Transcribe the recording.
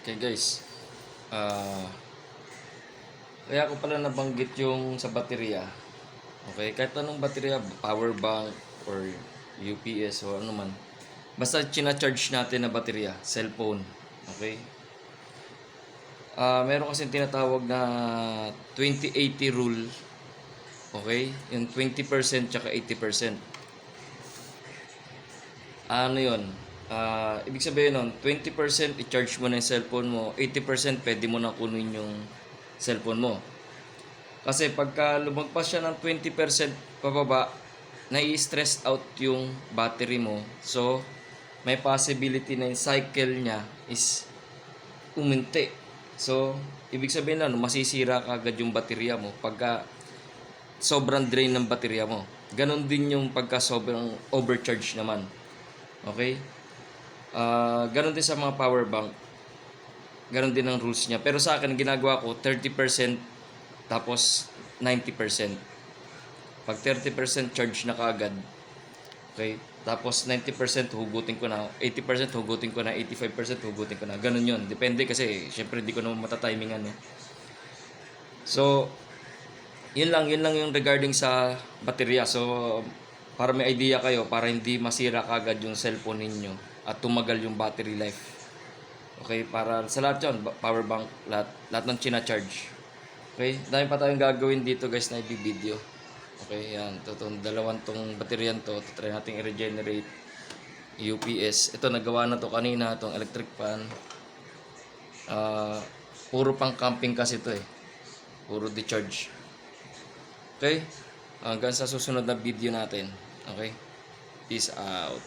Okay guys, ah kaya ko pala nabanggit yung sa baterya. Okay, kahit anong baterya, power bank or UPS o ano man. Basta china-charge natin na baterya, cellphone. Okay? Ah, meron kasi tinatawag na 20-80 rule. Okay? Yung 20% tsaka 80%. Ano yun? Ah, ibig sabihin nun, 20% i-charge mo na yung cellphone mo, 80% pwede mo na kunin yung cellphone mo. Kasi pagka lumagpas siya ng 20% pababa, nai-stress out yung battery mo. So, may possibility na yung cycle niya is uminti. So, ibig sabihin na, masisira ka agad yung baterya mo pagka sobrang drain ng baterya mo. Ganon din yung pagka sobrang overcharge naman. Okay? Ah, ganon din sa mga power bank. Ganon din ang rules niya. Pero sa akin, ginagawa ko 30% tapos 90%. Pag 30% charge na kaagad, okay, tapos 90% hugutin ko na, 80% hugutin ko na, 85% hugutin ko na. Ganon yun. Depende kasi, syempre, di ko naman matatimingan. Eh. So, yun lang, yun lang yung regarding sa baterya. So, para may idea kayo, para hindi masira kagad yung cellphone ninyo at tumagal yung battery life. Okay, para sa lahat yun, power bank, lahat, lahat ng china-charge. Okay, dami pa tayong gagawin dito guys na i-video. Okay, yan. Ito, itong dalawang tong bateryan to. Ito, try natin i-regenerate. UPS. Ito, nagawa na to kanina, itong electric fan. Ah, puro pang camping kasi ito eh. Puro decharge. Okay? Hanggang sa susunod na video natin. Okay? Peace out.